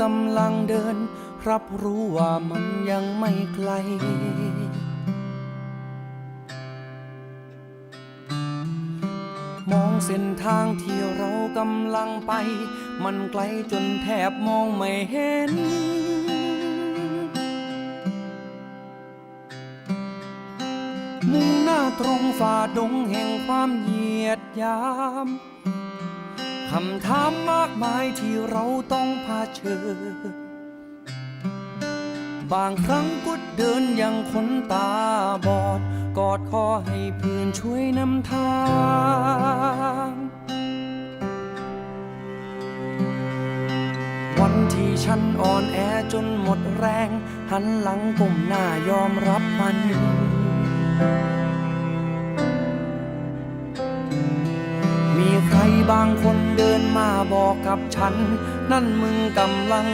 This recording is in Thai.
กำลังเดิน รับรู้ว่ามันยังไม่ไกล มองเส้นทางที่เรากำลังไป มันไกลจนแทบมองไม่เห็นมุ่งหน้าตรงฝ่าดงแห่งความเหยียดยาม คำถามมากมายที่เราต้องเผชิญ บางครั้งก็เดินอย่างคนตาบอด กอดคอให้เพื่อนช่วยนำทาง วันที่ฉันอ่อนแอจนหมดแรง หันหลังก้มหน้ายอมรับมัน บางคนเดินมาบอกกับฉัน นั่นมึงกำลัง